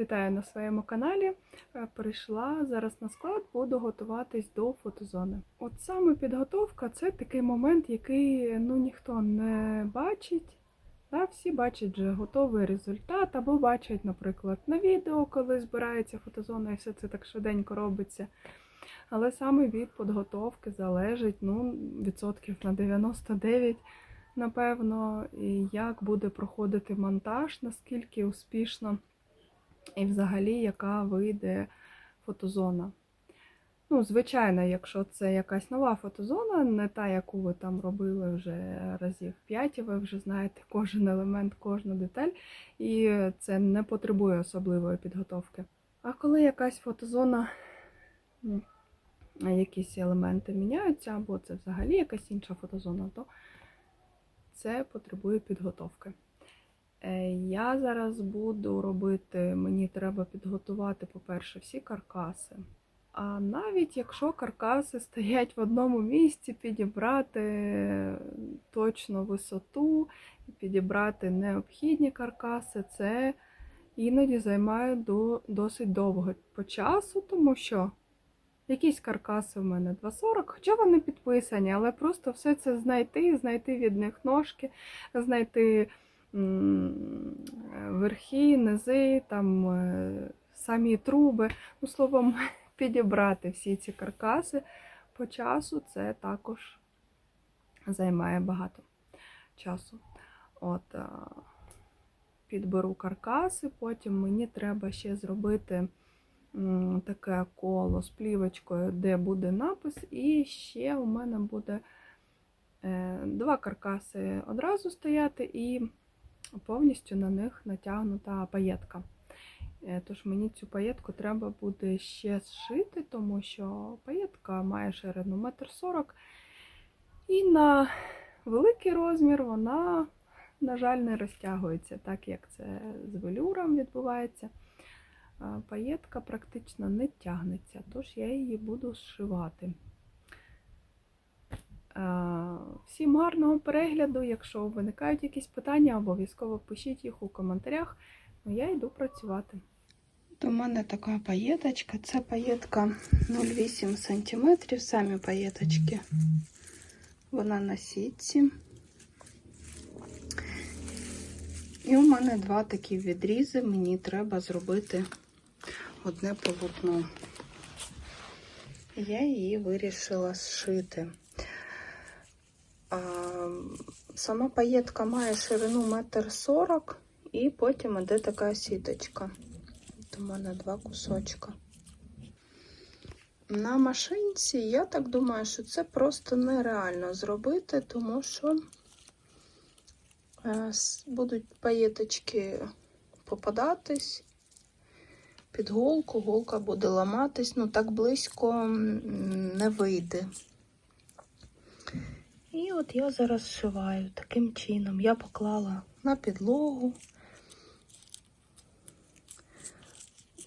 Вітаю на своєму каналі. Е, Прийшла зараз на склад, буду готуватись до фотозони. От саме підготовка це такий момент, який ну ніхто не бачить. Да, всі бачать вже готовий результат, або бачать, наприклад, на відео, коли збирається фотозона, і все це так швиденько робиться. Але саме від підготовки залежить ну, відсотків на 99, напевно, і як буде проходити монтаж, наскільки успішно, і взагалі, яка вийде фотозона. Ну, звичайно, якщо це якась нова фотозона, не та, яку ви там робили вже разів 5, і ви вже знаєте кожен елемент, кожну деталь, і це не потребує особливої підготовки. А коли якась фотозона, якісь елементи міняються, або це взагалі якась інша фотозона, то це потребує підготовки. Е, Я зараз буду робити, мені треба підготувати, по-перше, всі каркаси. А навіть якщо каркаси стоять в одному місці, підібрати точно висоту, підібрати необхідні каркаси, це іноді займає до- досить довго по часу, тому що якісь каркаси в мене 2,40, хоча вони підписані, але просто все це знайти, знайти від них ножки, знайти верхи, низи, там е, самі труби. Ну, словом, підібрати всі ці каркаси по часу, це також займає багато часу. От, підберу каркаси, потім мені треба ще зробити таке коло з плівочкою, де буде напис, і ще у мене буде е, два каркаси одразу стояти, і повністю на них натягнута паєтка. Е, Тож мені цю паєтку треба буде ще зшити, тому що паєтка має ширину 1,40 м. І на великий розмір вона, на жаль, не розтягується, так як це з велюром відбувається. Паєтка практично не тягнеться, тож я її буду зшивати. А, Всім гарного перегляду. Якщо виникають якісь питання, обов'язково пишіть їх у коментарях. Ну, я йду працювати. У мене така паєточка. Це паєтка 0,8 см, самі паєточки. Вона на сітці. І у мене два такі відрізи. Мені треба зробити одне полотно. Я її вирішила зшити. Сама паєтка має ширину 1,40 м і потім іде така сіточка. У мене два кусочка. На машинці я так думаю, що це просто нереально зробити, тому що е, будуть паєточки попадатись під голку, голка буде ламатись, ну так близько не вийде. І от я зараз зшиваю таким чином. Я поклала на підлогу.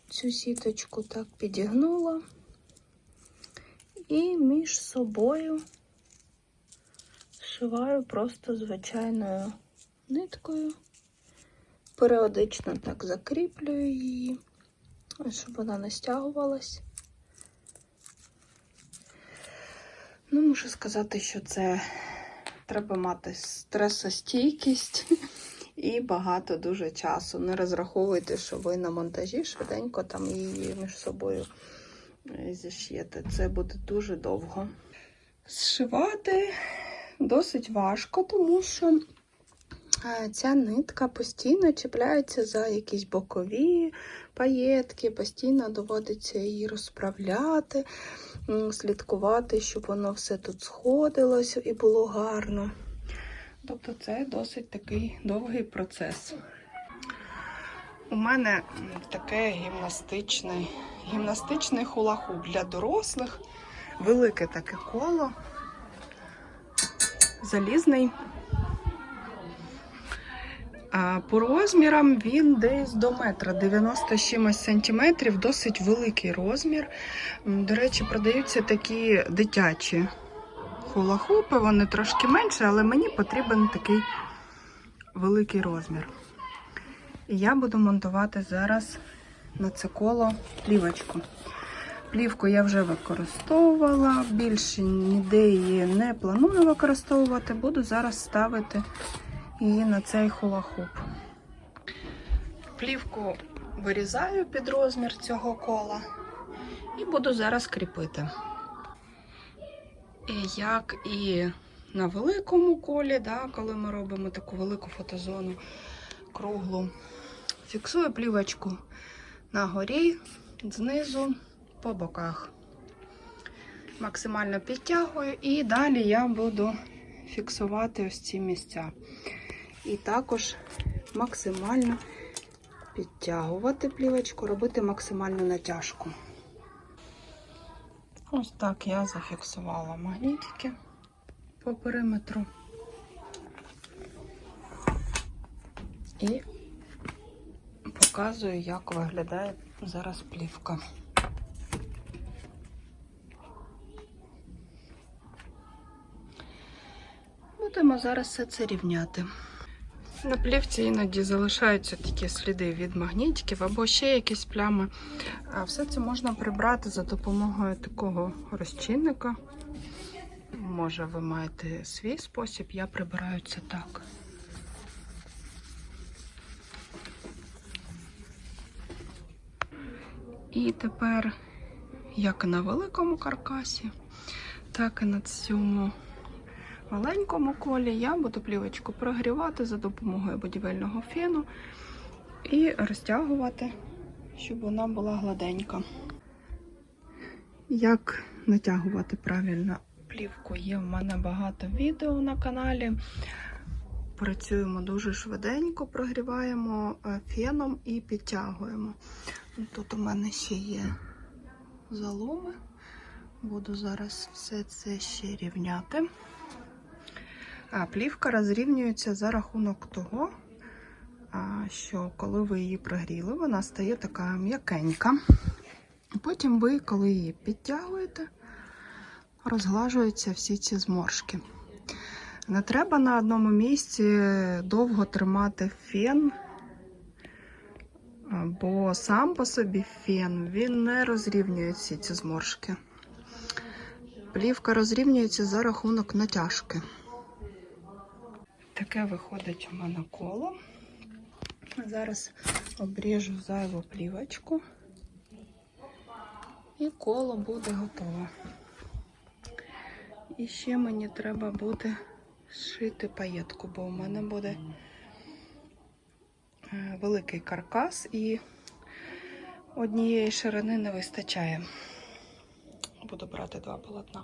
Цю сіточку так підігнула і між собою зшиваю просто звичайною ниткою. Періодично так закріплюю її, щоб вона не стягувалась. Ну, можу сказати, що це треба мати стресостійкість і багато дуже часу. Не розраховуйте, що ви на монтажі швиденько там її між собою е, зіш'єте. Це буде дуже довго. Зшивати досить важко, тому що ця нитка постійно чіпляється за якісь бокові паєтки, постійно доводиться її розправляти, слідкувати, щоб воно все тут сходилося і було гарно. Тобто це досить такий довгий процес. У мене таке гімнастичний, гімнастичний хула-хуп для дорослих. Велике таке коло. Залізний. По розмірам він десь до метра 90 з чимось сантиметрів, досить великий розмір. До речі, продаються такі дитячі хула-хупи, вони трошки менше, але мені потрібен такий великий розмір. І я буду монтувати зараз на це коло плівочку. Плівку я вже використовувала, більше ніде її не планую використовувати. Буду зараз ставити її на цей хулахуп. Плівку вирізаю під розмір цього кола і буду зараз кріпити. І як і на великому колі, да, коли ми робимо таку велику фотозону круглу, фіксую плівочку на горі, знизу, по боках. Максимально підтягую і далі я буду фіксувати ось ці місця. І також максимально підтягувати плівочку, робити максимальну натяжку. Ось так я зафіксувала магнітики по периметру. І показую, як виглядає зараз плівка. Будемо зараз все це рівняти. На плівці іноді залишаються такі сліди від магнітиків або ще якісь плями. А все це можна прибрати за допомогою такого розчинника. Може, ви маєте свій спосіб, я прибираю це так. І тепер, як на великому каркасі, так і на цьому маленькому колі я буду плівочку прогрівати за допомогою будівельного фену і розтягувати, щоб вона була гладенька. Як натягувати правильно плівку? Є в мене багато відео на каналі. Працюємо дуже швиденько, прогріваємо е, феном і підтягуємо. Тут у мене ще є заломи. Буду зараз все це ще рівняти. А плівка розрівнюється за рахунок того, що коли ви її прогріли, вона стає така м'якенька. Потім ви, коли її підтягуєте, розглажуються всі ці зморшки. Не треба на одному місці довго тримати фен, бо сам по собі фен він не розрівнює всі ці зморшки. Плівка розрівнюється за рахунок натяжки. Таке виходить у мене коло. Зараз обріжу зайву плівочку. І коло буде готове. І ще мені треба буде зшити паєтку, бо у мене буде е, великий каркас і однієї ширини не вистачає. Буду брати два полотна.